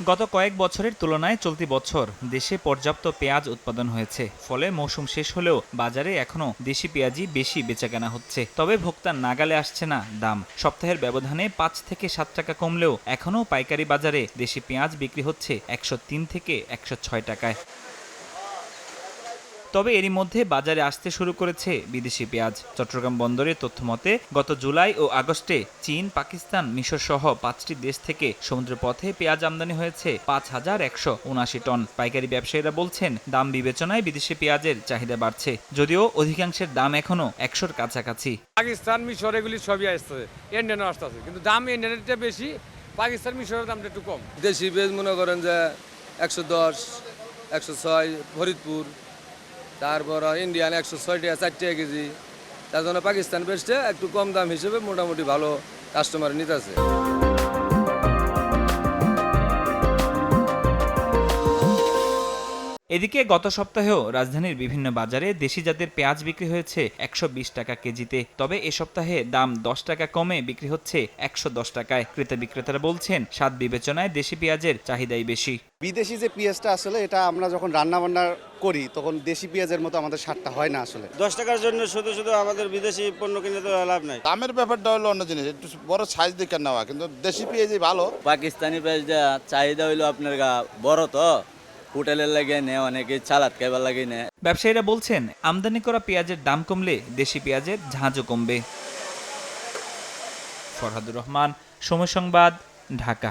গত কয়েক বছরের তুলনায় চলতি বছর দেশে পর্যাপ্ত পেঁয়াজ উৎপাদন হয়েছে। ফলে মৌসুম শেষ হলেও বাজারে এখনও দেশি পেঁয়াজই বেশি বেচাকেনা হচ্ছে। তবে ভোক্তার নাগালে আসছে না দাম। সপ্তাহের ব্যবধানে পাঁচ থেকে সাত টাকা কমলেও এখনও পাইকারি বাজারে দেশি পেঁয়াজ বিক্রি হচ্ছে একশো তিন থেকে একশো ছয় টাকায়। তবে এরই মধ্যে বাজারে আসতে শুরু করেছে বিদেশি পেঁয়াজ। চট্টগ্রাম বন্দরের তথ্য মতে গত জুলাই ও আগস্টে চীন পাকিস্তান মিশর সহ পাঁচটি দেশ থেকে সমুদ্র পথে পেঁয়াজ আমদানি হয়েছে পাঁচ হাজার একশো উনাশি টন। পাইকারি ব্যবসায়ীরা বলছেন দাম বিবেচনায় বিদেশি পেঁয়াজের চাহিদা বাড়ছে যদিও অধিকাংশের দাম এখনও একশোর কাছাকাছি। পাকিস্তান মিশর এগুলি সবই আসতেছে ইন্ডিয়ানও আসতেছে কিন্তু দাম ইন্ডিয়ানের বেশি পাকিস্তান মিশরের দামটা একটু কম। দেশি পেঁয়াজ মনে করেন যে একশো দশ একশো ছয় ফরিদপুর তারপর ইন্ডিয়ান একশো ছয়টা চারটে কেজি। তার জন্য পাকিস্তান বেস্টে একটু কম দাম হিসেবে মোটামুটি ভালো কাস্টমার নিতেছে। এদিকে গত সপ্তাহেও রাজধানীর বিভিন্ন বাজারে দেশি জাতের পেঁয়াজ বিক্রি হয়েছে একশো বিশ টাকা কেজিতে। তবে এ সপ্তাহে দাম দশ টাকা কমে বিক্রি হচ্ছে একশো দশ টাকায়। ক্রেতা বিক্রেতারা বলছেন স্বাদ বিবেচনায় দেশি পেঁয়াজের চাহিদাই বেশি। বিদেশি যে পেঁয়াজটা আসলে এটা আমরা যখন রান্না বান্না করি তখন দেশি পেঁয়াজের মতো আমাদের স্বাদটা হয় না আসলে। দশ টাকার জন্য শুধু শুধু আমাদের বিদেশি পণ্য কিনে তো লাভ নাই। দামের ব্যাপারটা হলো অন্য জিনিস একটু বড় সাইজ দেখে নেওয়া। কিন্তু দেশি পেঁয়াজই ভালো। পাকিস্তানি পেঁয়াজটা চাহিদা হইল আপনার গা বড় তো। হোটেলের লাগে নে, অনেকে চালাত খাইবার লাগে নে। ব্যবসায়ীরা বলছেন, আমদানি করা পেঁয়াজের দাম কমলে দেশি পেঁয়াজের ঝাঁজও কমবে। ফরহাদুর রহমান, সময় সংবাদ, ঢাকা।